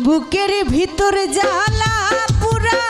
বুকের ভিতরে জ্বালা পুরা।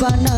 Bana